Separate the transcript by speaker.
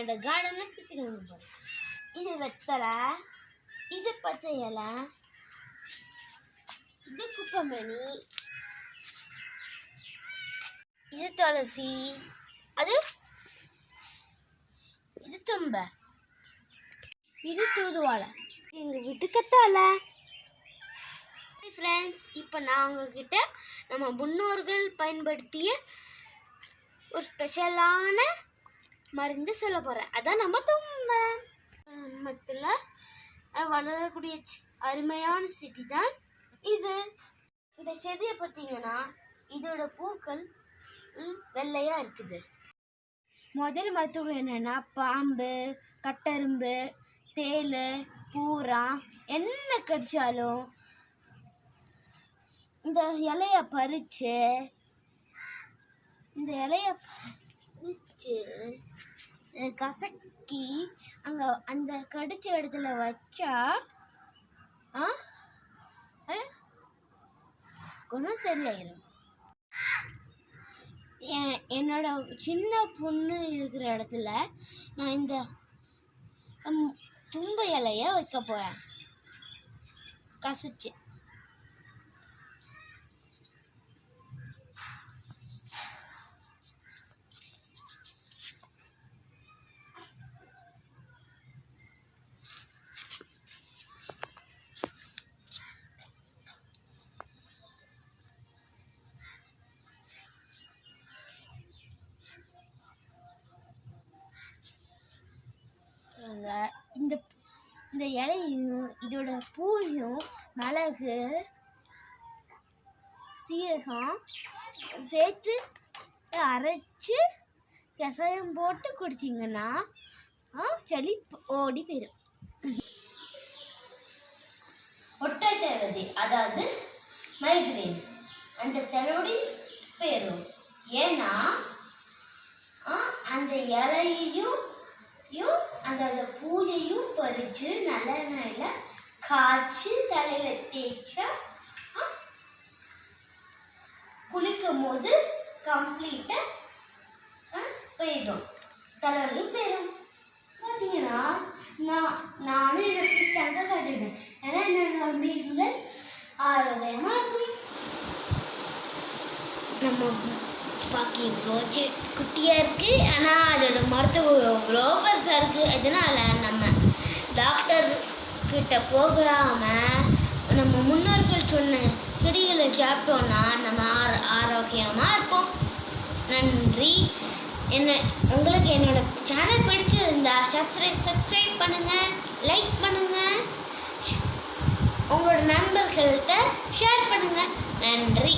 Speaker 1: என்னோட கார்டனை சுற்றி கொண்டு போகிறேன் இது வெத்தலை இது பச்சை இலை இது குப்பமணி இது துளசி அது இது தும்ப இது தூதுவாழை எங்கள் வீட்டுக்கத்தால ஃப்ரெண்ட்ஸ் இப்போ நான் உங்ககிட்ட நம்ம முன்னோர்கள் பயன்படுத்திய ஒரு ஸ்பெஷலான மருந்து சொல்ல போகிறேன் அதான் நம்ம தும்பை மத்தில் வளரக்கூடிய சி- அருமையான செடி தான் இது. இந்த செடியை பார்த்தீங்கன்னா இதோட பூக்கள் வெள்ளையாக இருக்குது. முதல் மருத்துவம் என்னென்னா பாம்பு கட்டரும்பு தேல் பூரா என்ன கடிச்சாலும் இந்த இலைய பறிச்சு இந்த இலைய பறிச்சு கசக்கி அங்கே அந்த கடிச்ச இடத்துல வச்சா ஆ? குணம் சரியாயிரும் என்- என்னோட சின்ன பொண்ணு இருக்கிற இடத்துல நான் இந்த தும்ப இலைய வைக்க போகிறேன் கசிச்சு. பாருங்க. இந்த இந்த இலையும் இதோட பூவையும் மிளகு சீரகம் சேர்த்து அரைச்சி கசாயம் போட்டு குடிச்சிங்கன்னா ஆ, சளி ஓடி போயிடும் ஒட்டை தேவதை அதாவது மைக்ரேன் அந்த தலைவடி போயிடும் ஏன்னா அந்த இலையையும் அந்த அந்த பூஜையும் பறித்து நல்ல காய்ச்சி தலையில் தேய்ச்சா குளிக்கும் போது கம்ப்ளீட்டாக போயிடும் தலைவலையும் போயிடும் பார்த்தீங்கன்னா நான் நானும் என்னோட தங்க காய்ச்சிட்டேன் ஏன்னா என்னோட வீட்டில் ஆரோக்கியமாக இருக்கும் நம்ம பாக்கி இவ்வளோ சி- குட்டியா இருக்கு. ஆனால் பெருசாக இருக்கு. அதனால நம்ம டாக்டர் கிட்ட போகாமல் நம்ம முன்னோர்கள் சொன்ன செடிகளை சாப்பிட்டோன்னா நம்ம ஆரோ ஆரோக்கியமாக இருப்போம். நன்றி. என்ன உங்களுக்கு என்னோட சேனல் பிடிச்சிருந்தா சப்ஸ்கிரைப் சப்ஸ்கிரைப் பண்ணுங்கள் லைக் பண்ணுங்கள் உங்களோட நண்பர்கள்ட்ட ஷேர் பண்ணுங்கள் நன்றி.